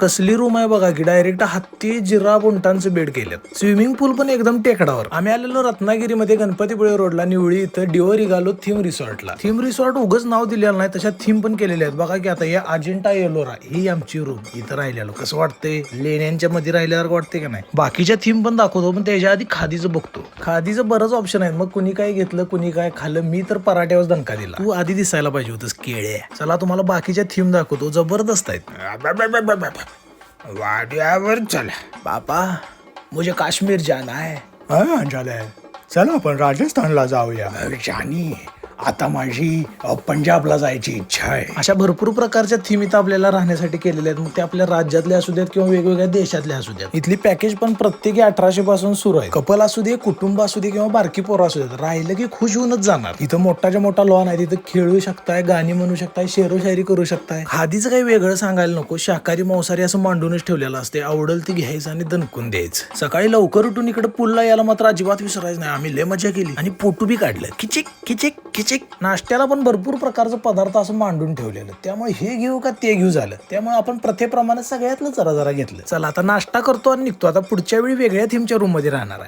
कसली रूम आहे बघा की डायरेक्ट हत्ती जिरा बुंटांचं बेड केलं स्विमिंग पूल पण एकदम टेकडावर. आम्ही आलेलो रत्नागिरीमध्ये गणपतीपुळे रोडला निवळी इथं डिओ गालो थीम रिसॉर्टला थीम रिसॉर्ट उगच नाव दिलेलं नाही तशा थीम पण केलेले आहेत. बघा की आता या अजिंठा येलोरा ही आमची रूम इथं राहिलेलो. कसं वाटतंय? लेण्यांच्या मध्ये राहिल्यावर वाटते का नाही? बाकीच्या थीम पण दाखवतो पण त्याच्या आधी खादीचं बघतो. खादीचं बरंच ऑप्शन आहेत. मग कुणी काय घेतलं कुणी काय खाल्लं मी तर पराठ्यावर दणका दिला. तू आधी दिसायला पाहिजे होतस केळे चला तुम्हाला बाकीच्या थीम दाखवतो. जबरदस्त आहेत. वाड्यावर चला. बापा मुझे काश्मीर जाना है. हा झालंय चला आपण राजस्थानला जाऊया. जानी. आता माझी अ, पंजाबला जायची इच्छा आहे. अशा भरपूर प्रकारच्या थीम इथं आपल्याला राहण्यासाठी केलेल्या आहेत. मग ते आपल्या राज्यातले असू देत किंवा वेगवेगळ्या देशातले असू देत. इथली पॅकेज पण प्रत्येकी अठराशे पासून सुरू आहे. कपल असू दे कुटुंब असू दे किंवा बारकी पोरं असू देत राहिलं की खुश होऊनच जाणार. इथं मोठाच्या मोठा लॉन आहे तिथं खेळू शकताय गाणी म्हणू शकताय शेरो शायरी करू शकताय. आधीच काही वेगळं सांगायला नको. शाकाहारी मांसाहारी असं मांडूनच ठेवलेलं असते आवडल ती घ्यायचं आणि दणकून द्यायचं. सकाळी लवकर उठून इकडे पुलला यायला मात्र अजिबात विसरायचं नाही. आम्ही लय मजा केली. आणि फोटो बी काढलं. किचिक किचिक किचिक नाश्त्याला पण भरपूर प्रकारचं पदार्थ असं मांडून ठेवलेलं. त्यामुळे हे घेऊ का ते घेऊ झालं. त्यामुळे आपण प्रथेप्रमाणे सगळ्यातलं जरा जरा घेतलं. चला आता नाश्ता करतो आणि निघतो. आता पुढच्या वेळी वेगळ्या थीमच्या रूममध्ये राहणार आहे.